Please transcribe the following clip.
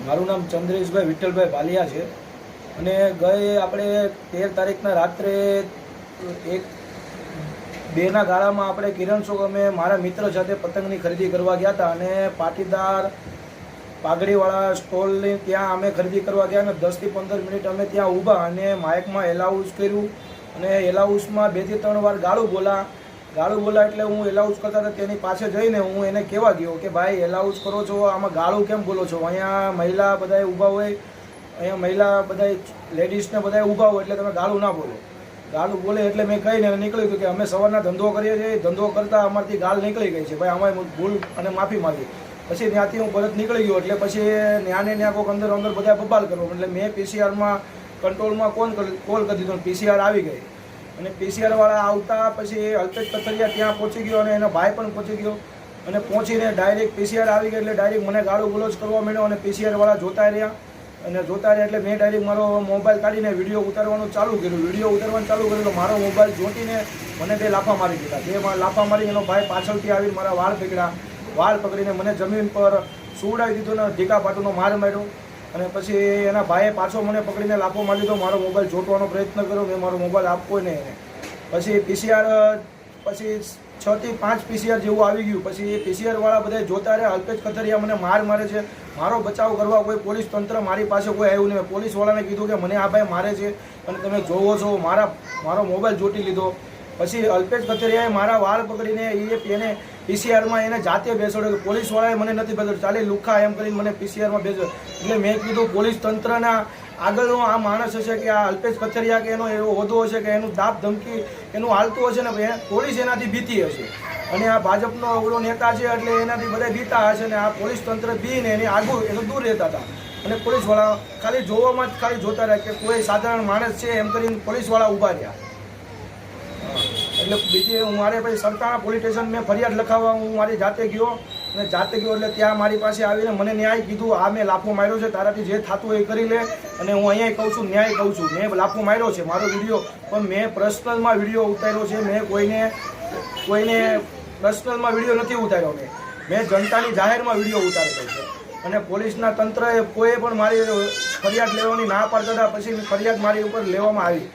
મારું નામ ચંદ્રેશભાઈ વિઠ્ઠલભાઈ ભાલિયા છે. અને ગઈ આપણે તેર તારીખના રાત્રે એક બેના ગાળામાં આપણે કિરણ ચોક અમે મારા મિત્ર સાથે પતંગની ખરીદી કરવા ગયા હતા અને પાટીદાર પાઘડીવાળા સ્ટોલની ત્યાં અમે ખરીદી કરવા ગયા અને દસથી પંદર મિનિટ અમે ત્યાં ઊભા અને માઇકમાં એલાઉસ કર્યું અને એલાઉસમાં બેથી ત્રણ વાર ગાળું બોલા ગાળું બોલા એટલે હું એલાઉન્સ કરતા હતા, તેની પાસે જઈને હું એને કહેવા ગયો કે ભાઈ એલાઉન્સ કરો છો, આમાં ગાળું કેમ બોલો છો? અહીંયા મહિલા બધાએ ઊભા હોય, અહીંયા મહિલા બધાએ લેડીઝને બધાએ ઊભા હોય એટલે તમે ગાળું ના બોલો. ગાળું બોલે એટલે મેં કહીને નીકળી ગયું કે અમે સવારના ધંધો કરીએ છીએ, ધંધો કરતા અમારથી ગાળ નીકળી ગઈ છે. ભાઈ, અમારે ભૂલ અને માફી માગી. પછી ત્યાંથી હું પરત નીકળી ગયો એટલે પછી ન્યાને ન્યા કોઈક અંદર અંદર બધા બબાલ કરવો એટલે મેં પીસીઆરમાં કંટ્રોલમાં કોલ કરી દીધો પીસીઆર આવી ગઈ. અને પીસીઆર વાળા આવતા પછી અલ્પેશ કથરિયા ત્યાં પહોંચી ગયો અને એનો ભાઈ પણ પહોંચી ગયો. અને પહોંચીને ડાયરેક્ટ પીસીઆર આવી ગયા એટલે ડાયરેક્ટ મને ગાળો ગુલોજ કરવા માંડ્યો અને પીસીઆર વાળા જોતા રહ્યા. અને જોતા રહ્યા એટલે મેં ડાયરેક્ટ મારો મોબાઈલ કાઢીને વીડિયો ઉતારવાનું ચાલુ કર્યું. વીડિયો ઉતારવાનું ચાલુ કર્યું તો મારો મોબાઈલ જોટીને મને બે લાફા મારી દીધા. બે લાફા મારી એનો ભાઈ પાછળથી આવીને મારા વાળ પકડ્યા. વાળ પકડીને મને જમીન પર સુવડાવી દીધો ને ઢીકા પાટુનો માર માર્યો. અને પછી એના ભાઈએ પાછો મને પકડીને લાફો મારી દીધો. મારો મોબાઈલ જોટવાનો પ્રયત્ન કર્યો. મેં મારો મોબાઈલ આપવો નહીં પછી પીસીઆર, પછી છ થી પાંચ પીસીઆર જેવું આવી ગયું. પછી એ પીસીઆર વાળા બધા જોતા રહ્યા. અલ્પેશ કથરિયા મને માર મારે છે. મારો બચાવ કરવા કોઈ પોલીસ તંત્ર મારી પાસે કોઈ આવ્યું નહીં. પોલીસ વાળાને કીધું કે મને આ ભાઈ મારે છે. અને તમે જોવો છો, મારા, મારો મોબાઈલ જોટી લીધો. પછી અલ્પેશ કથેરિયાએ મારા વાળ પકડીને એ એને પીસીઆરમાં એને જાતે બેસાડ્યો કે પોલીસ મને નથી બેસાડ્યો ચાલે લુખા એમ કરીને મને પીસીઆરમાં બેસાડ્યો એટલે મેં કીધું પોલીસ તંત્રના આગળનો આ માણસ હશે કે આ અલ્પેશ કથેરિયા કે એનો એવો હોદ્દો હશે કે એનું દાપ ધમકી એનું હાલતું હશે ને પોલીસ એનાથી ભીતી હશે. અને આ ભાજપનો અવળો નેતા છે એટલે એનાથી બધા ભીતા હશે ને, આ પોલીસ તંત્ર બીને એની આગળ એનું દૂર રહેતા હતા. અને પોલીસવાળા ખાલી જોવામાં જ ખાલી જોતા રહ્યા કે કોઈ સાધારણ માણસ છે એમ કરીને પોલીસવાળા ઊભા રહ્યા. એટલે બીજી હું મારે પછી સરકારના પોલીસ સ્ટેશન મેં ફરિયાદ લખાવવા, હું મારી જાતે ગયો. અને જાતે ગયો એટલે ત્યાં મારી પાસે આવીને મને ન્યાય કીધું, આ મેં લાફો માર્યો છે, તારાથી જે થતું એ કરી લે. અને હું અહીંયા કહું છું, ન્યાય કહું છું. મેં લાફો માર્યો છે, મારો વીડિયો. પણ મેં પર્સનલમાં વીડિયો ઉતાર્યો છે, મેં કોઈને કોઈને પર્સનલમાં વીડિયો નથી ઉતાર્યો મેં. મેં જનતાની જાહેરમાં વીડિયો ઉતાર્યો છે. અને પોલીસના તંત્રએ કોઈ પણ મારી ફરિયાદ લેવાની ના પાડતા હતા, પછી ફરિયાદ મારી ઉપર લેવામાં આવી.